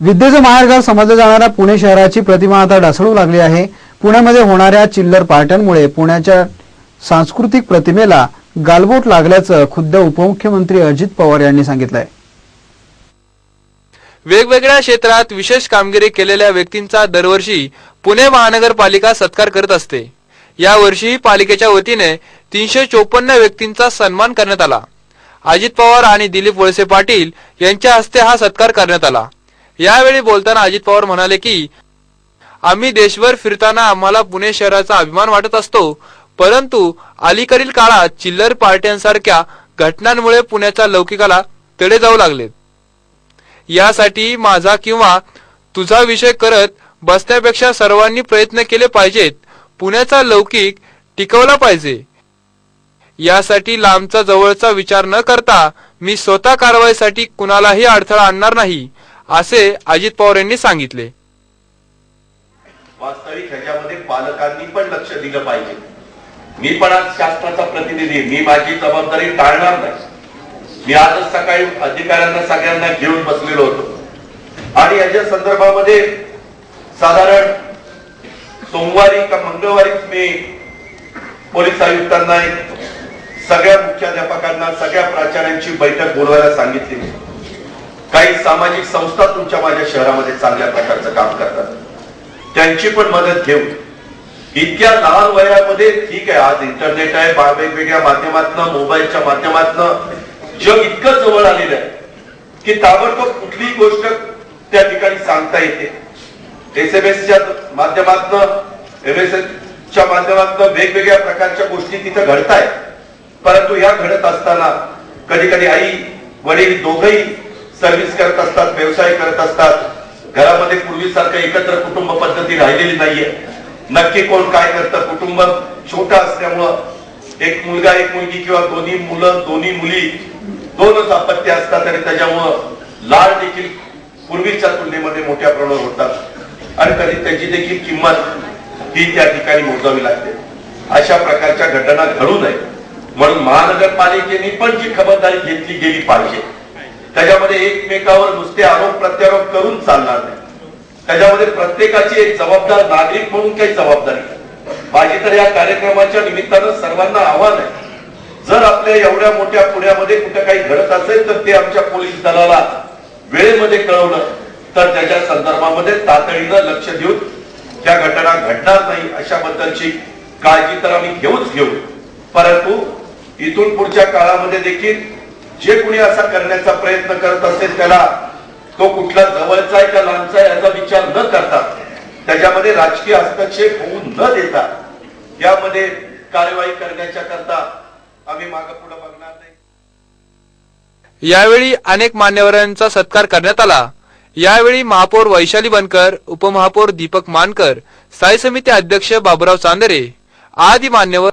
विद्येचं माहेरघर समजलं जाणाऱ्या पुणे शहराची प्रतिमा आता ढासळू लागली आहे. पुण्यामध्ये होणाऱ्या चिल्लर पार्ट्यांमुळे पुण्याच्या सांस्कृतिक प्रतिमेला गालबोट लागल्याचं खुद्द उपमुख्यमंत्री अजित पवार यांनी सांगितलंय. वेगवेगळ्या क्षेत्रात विशेष कामगिरी केलेल्या व्यक्तींचा दरवर्षी पुणे महानगरपालिका सत्कार करत असते. यावर्षी पालिकेच्या वतीने तीनशे चोपन्न व्यक्तींचा सन्मान करण्यात आला. अजित पवार आणि दिलीप वळसे पाटील यांच्या हस्ते हा सत्कार करण्यात आला. यावेळी बोलताना अजित पवार म्हणाले की आम्ही देशभर फिरताना आम्हाला पुणे शहराचा अभिमान वाटत असतो परंतु अलीकडील काळात चिल्लर पार्ट्यांसारख्या घटनांमुळे पुण्याच्या लौकिकाला तडे जाऊ लागले. यासाठी माझा किंवा तुझा विषय करत बसण्यापेक्षा सर्वांनी प्रयत्न केले पाहिजेत पुण्याचा लौकिक टिकवला पाहिजे. यासाठी लांबचा जवळचा विचार न करता मी स्वतः कारवाईसाठी कुणालाही अडथळा आणणार नाही. असे अजित पवार यांनी सांगितले. वास्तविक ह्याच्यामध्ये पालकांनी पण लक्ष दिलं पाहिजे. मी पण आज शासनाचा प्रतिनिधी मी माझी जबाबदारी टाळणार नाही. मी आजच सकाळी अधिकाऱ्यांना सगळ्यांना घेऊन बसलेलो होतो. आणि याच्या संदर्भामध्ये साधारण सोमवारी का मंगळवारीच मी पोलीस आयुक्तांना सगळ्या मुख्याध्यापकांना सगळ्या प्राचार्यांची बैठक बोलवायला सांगितली. काही सामाजिक संस्था तुमच्या माझ्या शहरामध्ये चांगल्या प्रकारचं काम करतात. त्यांची पण मदत घेऊ. इतक्या लहान वयामध्ये ठीक आहे आज इंटरनेट आहे वेगवेगळ्या माध्यमातनं मोबाईलच्या माध्यमातनं जग इतकं जवळ आलेलं आहे की ताबडतोब कुठलीही गोष्ट त्या ठिकाणी सांगता येते. एस एम एसच्या माध्यमातनं एम एस च्या माध्यमातनं वेगवेगळ्या प्रकारच्या गोष्टी तिथं घडतायत. परंतु या घडत असताना कधी कधी आई वडील दोघही सर्व्हिस करत असतात व्यवसाय करत असतात. घरामध्ये पूर्वीसारखं एकत्र कुटुंब पद्धती राहिलेली नाहीये. नक्की कोण काय करतं? कुटुंब छोटं असल्यामुळं एक मुलगा एक मुलगी किंवा दोन्ही मुलं दोन्ही मुली दोनच अपत्य असतात आणि त्याच्यामुळं लाड देखील पूर्वीच्या तुलनेमध्ये मोठ्या प्रमाणावर होतात. आणि कधी त्याची देखील किंमत ही त्या ठिकाणी मोजावी लागते. अशा प्रकारच्या घटना घडू नये. म्हणून महानगरपालिकेने पण जी खबरदारी घेतली गेली पाहिजे. त्याच्यामध्ये एकमेकावर नुसते आरोप प्रत्यारोप करून चालणार नाही. त्याच्यामध्ये प्रत्येकाची एक जबाबदार नागरिक म्हणून काही जबाबदारी माझी तर या कार्यक्रमाच्या निमित्तानं सर्वांना आव्हान आहे. जर आपल्या एवढ्या मोठ्या पुण्यामध्ये कुठं काही घडत असेल तर ते आमच्या पोलीस दलाला वेळेमध्ये कळवलं तर त्याच्या संदर्भामध्ये तातडीनं लक्ष देऊन त्या घटना घडणार नाही अशा बद्दलची काळजी तर आम्ही घेऊच घेऊ. परंतु इथून पुढच्या काळामध्ये देखील जे कुणी असा करण्याचा प्रयत्न करत असेल त्याला तो कुठला जवळचा आहे का लांबचा आहे याचा विचार न करता त्याच्यामध्ये राजकीय हस्तक्षेप होऊ न देता यामध्ये कार्यवाही करण्याच्या करता आम्ही मागे पुढे बघणार नाही. यावेळी अनेक मान्यवरांचा सत्कार करण्यात आला. यावेळी महापौर वैशाली बनकर उपमहापौर दीपक मानकर स्थायी समिती अध्यक्ष बाबुराव चांदरे आदी मान्यवर